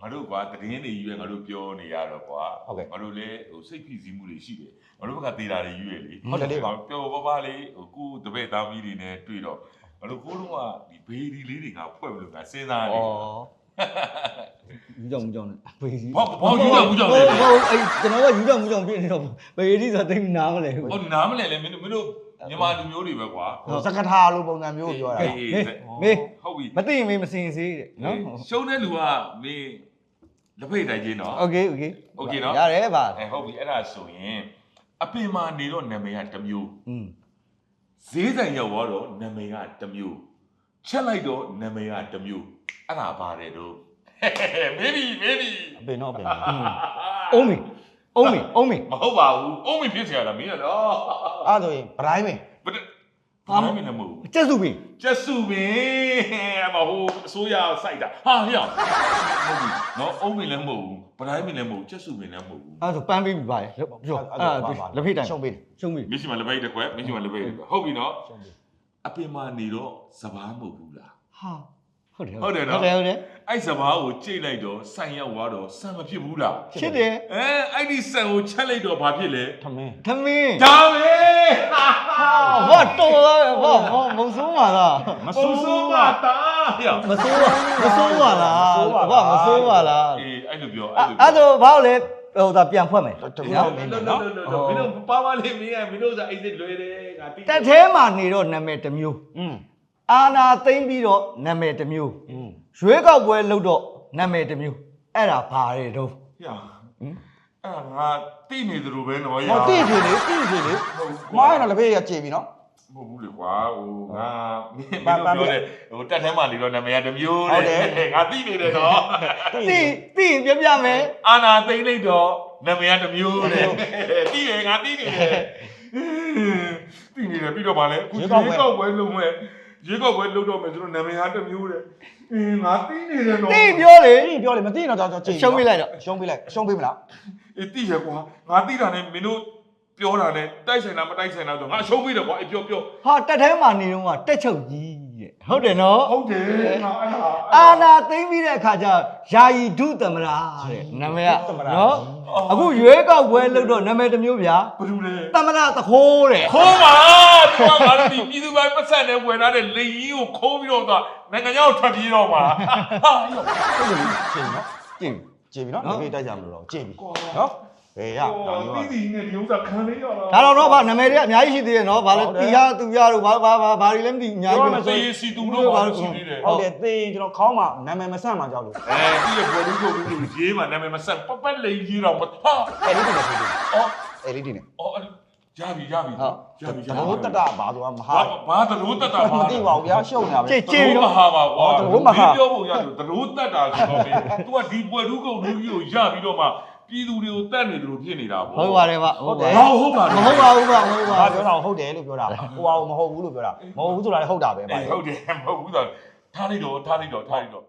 ငါတို့ကွာတည်င်းတွေကြီးပဲငါတို့ပြောနေရတော့ကွာဟုတ်ကဲ့ငါတို့လည်းဟိုစိတ်ဖိစီးမှုတွေရှိတယ်ငါတို့ဘက်ကသေးတာတွေရွေ့လေဟုတ်တယ်လေပါပျော်ပါပါလေးဟိုကိုတပည့်သားမီးတွေနဲ့တွေ့တော့ငါတို့ကိုလုံးကဒီဘေဒီလေးတွေကဖွဲ့လို့ကစဉ်းစားနေယူကြောင်မူကြောင်နဲ့ဘေးကြီးဘောဘောယူတော့ဘူးကြောင့်လေဘောအဲ့ကျွန်တော်ကယူကြောင်မူကြောင်ပြည့်နေတော့ဘေးကြီးဆိုသိနားမလဲဘူးဟိုနားမလဲလေမင်းတို့မင်းတို့မြန်မာလူမျိုးတွေပဲကွာစကထာလိုပုံစံမျိုးကိုပြောတာအေးမေးဟုတ်ပြီမသိရင်မေးမစင်စေးတဲ့နော်ရှုံးတဲ့လူကမင်း လက်ဖိတ်တိုင်းချင်းနော် โอเคโอเค โอเคနော် ရတယ်ပါ အဲဟုတ်ပြီအဲ့ဒါဆိုရင်အပင်မာနေတော့နာမည်ကတစ်မျိုး อืม ဈေးဆိုင်ရောက်သွားတော့နာမည်ကတစ်မျိုးချက်လိုက်တော့နာမည်ကတစ်မျိုးအဲ့ဒါပါတယ်တော့မေးပြီမေးပြီ အပင်တော့အပင် အုံးမီအုံးမီအုံးမီ မဟုတ်ပါဘူးအုံးမဖြစ်เสียတာမင်းကတော့ အဲ့ဆိုရင်ဗတိုင်းပင် ဘယ်ဘာမှမနေမဟုတ်ဘူးကျက်စုပင်ကျက်စုပင်အမဟိုအစိုးရစိုက်တာဟာဟျောဟုတ်ပြီနော်အုံးမလည်းမဟုတ်ဘူးဗတိုင်းမလည်းမဟုတ်ကျက်စုပင်လည်းမဟုတ်ဘူးအဲ့ဆိုပန်းပေးပြီပါလေပြောအဲ့လက်ဖိတ်တိုင်းရှုံးပေးတယ်ရှုံးပြီမရှိမှလက်ပိတ်တစ်ခွက်မရှိမှလက်ပိတ်တစ်ခွက်ဟုတ်ပြီနော်ရှုံးပေးအပင်မာနေတော့စပားမဟုတ်ဘူးလားဟာ ဟုတ်တယ်ဟုတ်တယ်နော်ဟုတ်တယ်ဟုတ်တယ်အဲ့စပားကိုကြိတ်လိုက်တော့ဆန်ရောက်သွားတော့ဆန်မဖြစ်ဘူးလားဖြစ်တယ်အဲအဲ့ဒီဆန်ကိုချက်လိုက်တော့ဘာဖြစ်လဲထမင်းသမင်းဒါပဲဟောတော်လားဟောဟောမဆိုးပါလားမဆူဆူးဆူဆိုးမပါတာဟျောမဆိုးပါမဆိုးပါလားဘာမဆိုးပါလားအေးအဲ့လိုပြောအဲ့အဲ့ဆိုဘာလို့လဲဟိုဒါပြန်ဖွက်မယ်တကူနော်တော့မမင်းင်းနော်တို့တို့မင်းတို့ပါပါလေးမင်းကမင်းတို့ဆိုအဲ့ဒီလွယ်တယ်ငါတိတက်သေးမှာနေတော့နာမည်တစ်မျိုးอืม အာနာသိမ့်ပြီးတော့နာမည်တစ်မျိုးอืมရွေးကောက်ပွဲလုပ်တော့နာမည်တစ်မျိုးအဲ့ဒါဘာတွေတော့ဟျောအဲ့ငါတိနေသလိုပဲနော်ဟောတိပြီလေတိပြီလေမားရတော့လက်ဖေးရကြေပြီနော်မဟုတ်ဘူးလေကွာဟိုငါမင်းတို့ပြောတယ်ဟိုတက်ထဲမှာနေတော့နာမည်ကတစ်မျိုးတဲ့ငါတိနေတယ်နော်သိသိရင်ပြပြမယ်အာနာသိမ့်လိုက်တော့နာမည်ကတစ်မျိုးတဲ့တိတယ်ငါတိနေတယ်တိနေတယ်ပြီးတော့ဗာလဲအခုရေကောက်ပွဲလုံးမဲ့ ရေကောက်ပွဲလုံးတော့မယ်ဆိုတော့နာမည်ကတစ်မျိုးတဲ့အင်းငါတိနေတယ်နော်သိပြောလေတိပြောလေမတိတော့တော့ကြေရှုံးပေးလိုက်တော့ရှုံးပေးလိုက်ရှုံးပေးမလားအေးတိရကွာငါတိတာနဲ့မင်းတို့ပြောတာနဲ့တိုက်ဆိုင်တာမတိုက်ဆိုင်တာဆိုငါရှုံးပြီးတယ်ကွာအေးပြောပြောဟာတက်ထဲမှာနေတော့ကတက်ချုပ်ကြီးတဲ့ ဟုတ်တယ်နော်ဟုတ်တယ်ငါအဲ့ဒါအာနာသိမ့်ပြီးတဲ့အခါကျယာယီဒုသမရာတဲ့နာမည်ကနော်အခုရွေးကောက်ပွဲလုပ်တော့နာမည်တစ်မျိုးဗျာဘယ်လိုလဲသမရာတခိုးတဲ့ခိုးပါသူကငါတို့ဒီပြည်သူပိုင်းပတ်ဆက်နဲ့ဝယ်ထားတဲ့လေကြီးကိုခိုးပြီးတော့သွားနိုင်ငံခြားကိုထွက်ပြေးတော့မှာဟာရောဟုတ်တယ်ကြေနော်ကျင့်ကြေပြီနော်နော်လက်ဖေးတိုက်ကြမလို့တော့ကြေပြီကွာနော် ဘယ်ရဒါမျိုးတီးတီးနဲ့ဒီဥစ္စာခံလေးရတာဒါတော့တော့ဗာနာမည်တွေကအများကြီးရှိသေးတယ်နော်ဗာလဲဟုတ်တယ်တီရသူရတို့ဗာဗာဗာဘာတွေလဲမသိအများကြီးပဲသေးစီတူလို့ပါလို့ရှိသေးတယ်ဟုတ်တယ်သေရင်ကျွန်တော်ခေါင်းမှာနာမည်မဆန့်မှကြောက်လို့အဲဒီရဲ့ဘော်လူကိုလူရေးမှာနာမည်မဆက်ပပတ်လေးရေးတော့မဟာအဲ့ဒီတင်နေပြီအော်အဲ့ဒီတင်နေအော်ရပြီရပြီရပြီရသဘောတတဘာဆိုတာမဟာဘာဘာသလိုတက်တာမသိပါဘူးဗျာရှုံနေတာပဲကြည့်ကြကျေည့်မပြီးတော့ဟာပါကွာသလိုမဟာ ပြောဖို့ရတယ်သလိုတက်တာဆိုတော့ तू ကဒီပွဲလူကုန်လူကြီးကိုရပြီးတော့မှ ပြည်သူတွေကိုတတ်နေတယ်လို့ဖြစ်နေတာပေါ့ဟုတ်ပါတယ်ဗာဟုတ်တယ်ဟောဟုတ်ပါမဟုတ်ပါဘူးဗာမဟုတ်ပါဘာဘူးပြောတာဟုတ်တယ်လို့ပြောတာဟိုဟာမဟုတ်ဘူးလို့ပြောတာမဟုတ်ဘူးဆိုတာလည်းဟုတ်တာပဲဗျာဟုတ်တယ်မဟုတ်ဘူးတော့ထားလိုက်တော့ထားလိုက်တော့ထားလိုက်တော့